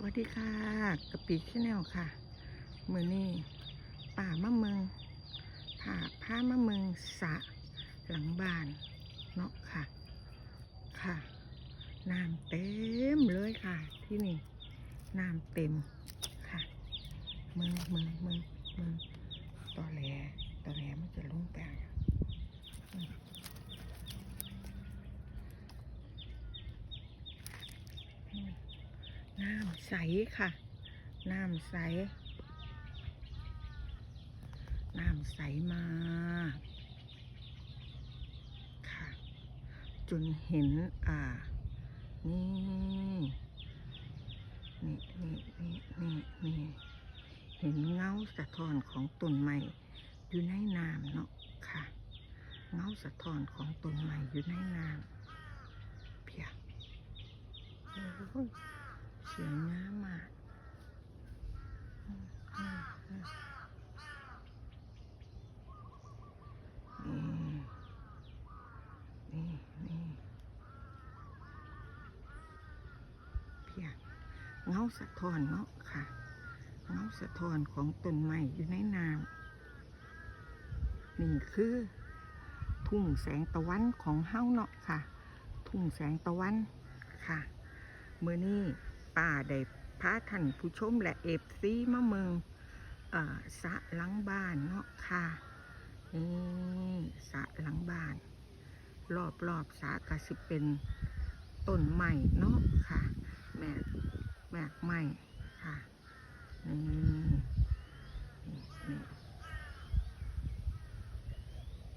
สวัสดีค่ะกะปิชแนลค่ะมือนี้ป่ามะเมืองผ่าผ้ามะเมืองสะหลังบ้านเนาะค่ะ ค่ะน้ำเต็มเลยค่ะ ที่นี่น้ำเต็มค่ะเมืองเมืองเมืองเมืองตอแหลตอแหลมันจะลงไปอ่มอืม น้ำใสค่ะ น้ำใส น้ำใสมาค่ะ จนเห็นอ่า นี่ นี่นี่นี่นี่นี่เห็นเงาสะท้อนของต้นไม้อยู่ในน้ำเนาะค่ะ เงาสะท้อนของต้นไม้อยู่ในน้ำเพียงโอ้ย สวยงามมากอืมอืมอืมนี่นี่นี่เพียงเงาสะท้อนเนาะค่ะ เงาสะท้อนของต้นไม้อยู่ในน้ำนี่คือ ทุ่งแสงตะวันของเฮาเนาะค่ะ ทุ่งแสงตะวันค่ะเมื่อนี้ ป้าได้พาท่านผู้ชมและเอฟซีมาเมืองสะหลังบ้านเนาะค่ะนี่สะหลังบ้าน รอบรอบๆสะก็สิเป็นต้นใหม่เนาะค่ะ แม่แมกใหม่ค่ะนี่นี่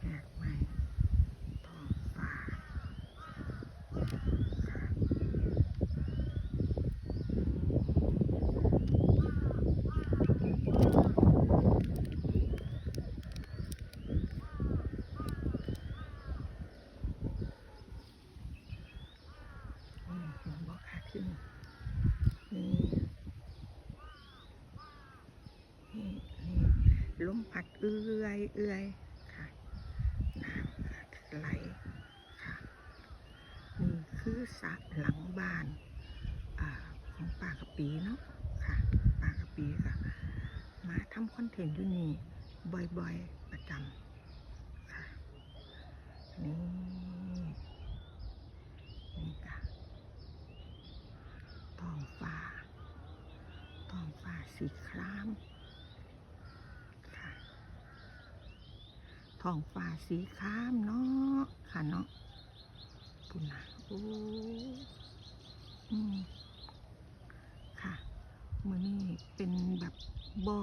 แมกไม้ท้องฟ้าค่ะนี่เห็นบ่ค่ะที่นี่นี่นี่นี่ ลมพัดเอื้อยเอื้อยค่ะน้ำไหลค่ะนี่คือสระหลังบ้านอาของป่ากระปีเนาะค่ะป่ากระปีค่ะ มาทำคอนเทนต์อยู่นี่บ่อยๆประจำค่ะ นี่ นี่ค่ะท้องฟ้าท้องฟ้าสีคราม ค่ะ ท้องฟ้าสีครามเนาะค่ะเนาะปุ่นนะโอ้อืมค่ะมือนี้เป็นแบบบอ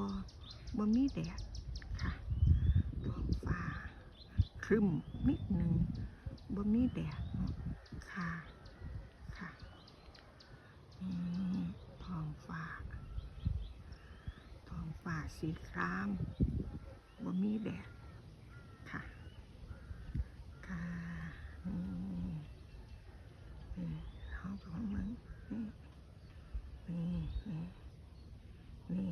บอมีแดดค่ะท้องฟ้าครึ้มนิดหนึ่งบอมีแดดเนาะค่ะค่ะอืมท้องฟ้าท้องฟ้าสีครามบ่มีแดด ค่ะ ค่ะนี่นี่ห้องของมึงนี่ นี่ นี่ นี่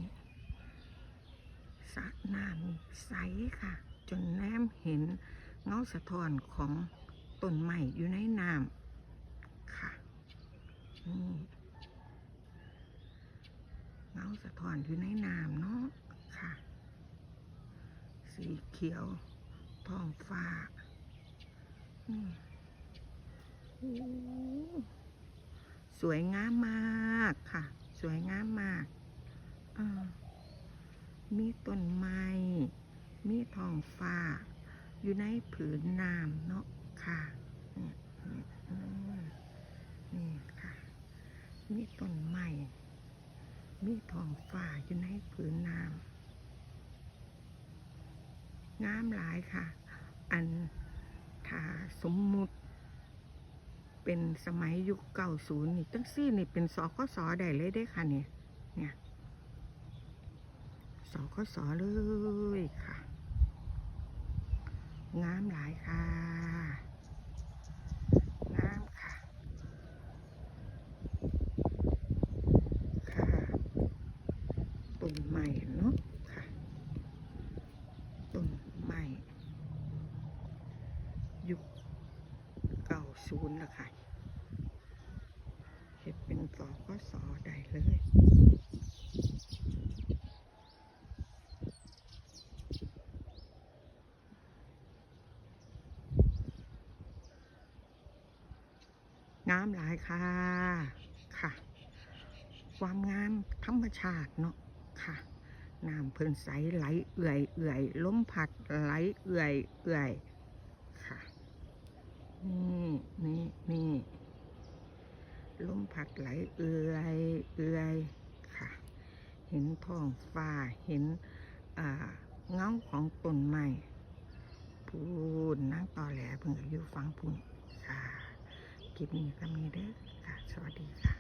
สระน้ำใสค่ะ จนแนมเห็นเงาสะท้อนของต้นไม้อยู่ในน้ำค่ะนี่เงาสะท้อนอยู่ในน้ำเนาะค่ะ สีเขียวท้องฟ้านี่โอ้สวยงามมากค่ะ สวยงามมากอ่า มีต้นไม้ มีท้องฟ้า อยู่ในผืนน้ำเนาะค่ะนี่ค่ะ มีต้นไม้ มีท้องฟ้าอยู่ในผืนน้ำงามหลายค่ะ อันถ้าสมมุติ เป็นสมัยยุคเก่าศูนย์นี่ตั้งซี่นี่เป็นสคสได้เลยได้ค่ะเนี่ยเนี่ย สคสเลยค่ะงามหลายค่ะงามค่ะ ค่ะต้นไม้เนาะค่ะต้นไม้ยุคเก่าศูนย์ละค่ะเห็ดเป็นเป็นสอก็สอได้เลย งามหลายค่ะค่ะ ความงามธรรมชาติเนาะค่ะน้ำเพิ่นใสไหลเอื่อยเอื่อยล้มพัดไหลเอื่อยเอื่อยค่ะ นี่นี่นี่ล้มพัดไหลเอื่อยเอื่อยค่ะ เห็นท้องฟ้าเห็นอ่าเงาของต้นไม้พูนนั่งต่อแหลเพิ่งอยู่ฟังพุ่น คลิปนี้ก็มีเด้อค่ะ สวัสดีค่ะ